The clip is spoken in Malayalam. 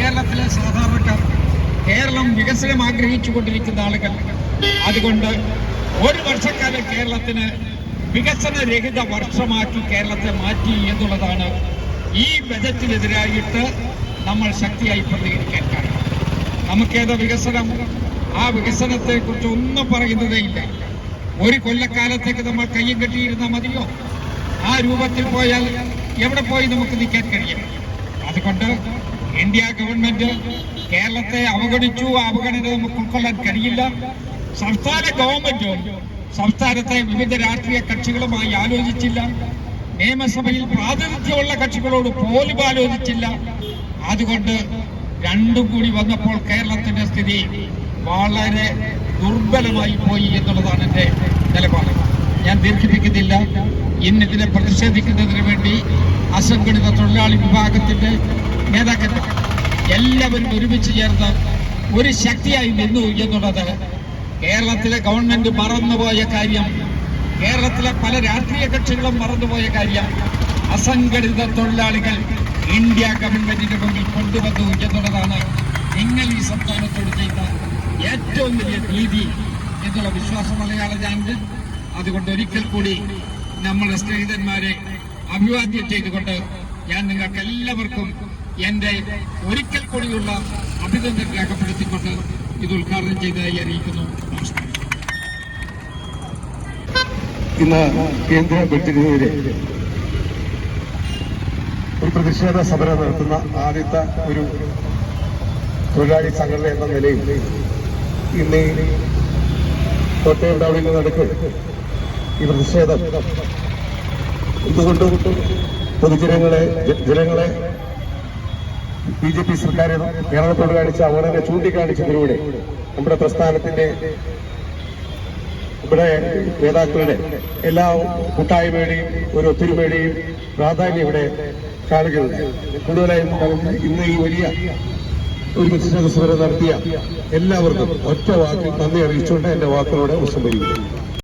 കേരളത്തിലെ സാധാരണക്കാർ കേരളം വികസനം ആഗ്രഹിച്ചു കൊണ്ടിരിക്കുന്ന ആളുകൾ. അതുകൊണ്ട് ഒരു വർഷക്കാലം കേരളത്തിന് വികസനരഹിത വർഷമാക്കി കേരളത്തെ മാറ്റി എന്നുള്ളതാണ് ഈ ബജറ്റിനെതിരായിട്ട് നമ്മൾ ശക്തിയായി പ്രതികരിക്കാൻ കാരണം. നമുക്കേത് വികസനം? ആ വികസനത്തെ കുറിച്ച് ഒന്നും പറയുന്നതേ ഇല്ല. ഒരു കൊല്ലക്കാലത്തേക്ക് നമ്മൾ കയ്യും കെട്ടിയിരുന്നാൽ മതിയോ? ആ രൂപത്തിൽ പോയാൽ എവിടെ പോയി നമുക്ക് നിൽക്കാൻ കഴിയും? അതുകൊണ്ട് ഇന്ത്യ ഗവൺമെന്റ് കേരളത്തെ അവഗണിച്ചു അവഗണന നമുക്ക് ഉൾക്കൊള്ളാൻ കഴിയില്ല. സംസ്ഥാന ഗവൺമെന്റും സംസ്ഥാനത്തെ വിവിധ രാഷ്ട്രീയ കക്ഷികളുമായി ആലോചിച്ചില്ല. നിയമസഭയിൽ പ്രാതിനിധ്യമുള്ള കക്ഷികളോട് പോലും ആലോചിച്ചില്ല. അതുകൊണ്ട് രണ്ടും കൂടി വന്നപ്പോൾ കേരളത്തിന്റെ സ്ഥിതി വളരെ ദുർബലമായി പോയി എന്നുള്ളതാണ് എന്റെ നിലപാട്. ഞാൻ ദീർഘിപ്പിക്കുന്നില്ല. ഇന്നിതിനെ പ്രതിഷേധിക്കുന്നതിന് വേണ്ടി അസംഘടിത തൊഴിലാളി വിഭാഗത്തിന്റെ നേതാക്കന്മാർ എല്ലാവരും ഒരുമിച്ച് ചേർന്ന് ഒരു ശക്തിയായി നിന്നു എന്നുള്ളത് കേരളത്തിലെ ഗവൺമെന്റ് മറന്നുപോയ കാര്യം കേരളത്തിലെ പല രാഷ്ട്രീയ കക്ഷികളും മറന്നുപോയ കാര്യം അസംഘടിത തൊഴിലാളികൾ ഇന്ത്യ ഗവൺമെന്റിന്റെ മുമ്പിൽ കൊണ്ടുവന്നു എന്നുള്ളതാണ് നിങ്ങൾ ഈ സംസ്ഥാനത്തോട് ചെയ്ത ഏറ്റവും വലിയ നീതി എന്നുള്ള വിശ്വാസം മലയാള ഞാനുണ്ട്. അതുകൊണ്ട് ഒരിക്കൽ കൂടി നമ്മുടെ സ്നേഹിതന്മാരെ അഭിവാദ്യം ചെയ്തുകൊണ്ട് ഞാൻ നിങ്ങൾക്ക് എല്ലാവർക്കും എന്റെ ഒരിക്കൽ കൂടിയുള്ള അഭിനന്ദനം രേഖപ്പെടുത്തിക്കൊണ്ട് ഇത് ഉദ്ഘാടനം ചെയ്തതായി അറിയിക്കുന്നു. ഇന്ന് കേന്ദ്ര ബഡ്ജറ്റിനെതിരെ ഒരു പ്രതിഷേധ സമരം നടത്തുന്ന ആദ്യത്തെ ഒരു തൊഴിലാളി സംഘടന എന്ന നിലയിൽ ഇന്ന് തൊട്ടേ ടൗണിൽ നടക്കും. ഈ പ്രതിഷേധം. എന്തുകൊണ്ടും പൊതുജനങ്ങളെ ജനങ്ങളെ ബി ജെ പി സർക്കാർ കേരളത്തോട് കാണിച്ച അവഗണന ചൂണ്ടിക്കാണിച്ചതിലൂടെ നമ്മുടെ പ്രസ്ഥാനത്തിന്റെ ഇവിടെ നേതാക്കളുടെ എല്ലാ കൂട്ടായ്മയുടെയും ഒരു ഒത്തൊരുമയുടെയും പ്രാധാന്യം ഇവിടെ കാണുകയുണ്ട് കൂടുതലായും ഇന്ന് ഈ വലിയ ഒരു പ്രതിഷേധ സമരം നടത്തിയ എല്ലാവർക്കും ഒറ്റ വാക്കിൽ നന്ദി അറിയിച്ചുകൊണ്ട് എന്റെ വാക്കുകളോടെ ഉപസംഹരിക്കുന്നു